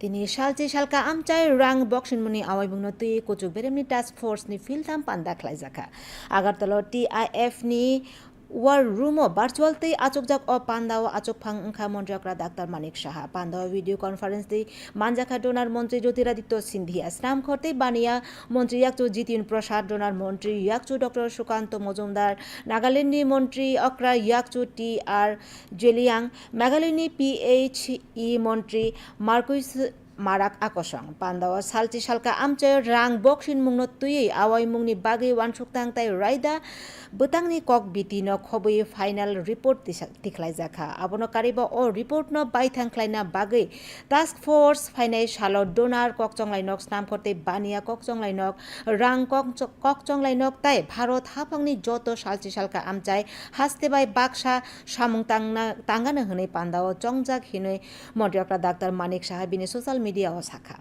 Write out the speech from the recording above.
তিনি ওয়ার রুমও ভার্চুয়ালতেই আচক যাক অ পান্ডা আচক ফাং উংখা মন্ত্রকরা ডাক্তার মানিক সাহা। পান্ডা ভিডিও কনফারেন্স দি মাঞ্জাখা ডোনার মন্ত্রী জ্যোতিরাদিত্য সিন্ধিয়া স্নাম করতে বানিয়া মন্ত্রী ইয়াকচু জিতিন প্রসাদ, ডোনার মন্ত্রী ইয়াকচু ডক্টর সুকান্ত মজুমদার নাগাল্যান্ডী মন্ত্রী অক্রা ইয়াকচু টি আর জেলিয়াং মেঘালিনী পি এইচ ই মন্ত্রী মার্কুইস মারাক 아코성 পান্ডাও সালচি সালকা আমচয় রাং 복신 মুংন 뚜이 আওয়াই মুংনি বাগে 완숙당 তাই রাইদা 부당니 কক বিতি ন খবই ফাইনাল রিপোর্ট দিখলাই জাখা আবন কারিব ও রিপোর্ট ন বাই থাংখলাই না বাগে টাস্ক ফোর্স ফাইনাই সালত ডোনার কক চংলাই নক স্নাম করতে বানিয়া কক চংলাই নক, রাং কক চংলাই নক তাই ভারত হাফংনি যত সালচি সালকা আমচাই হাসতে বাই বাক্সা সামুং তাঙ্গানো হনে পান্ডাও চংজাক হিনে মন্ত্রী ডাক্তার মানিক সাহা বিনে সোশ্যাল ミリア大阪。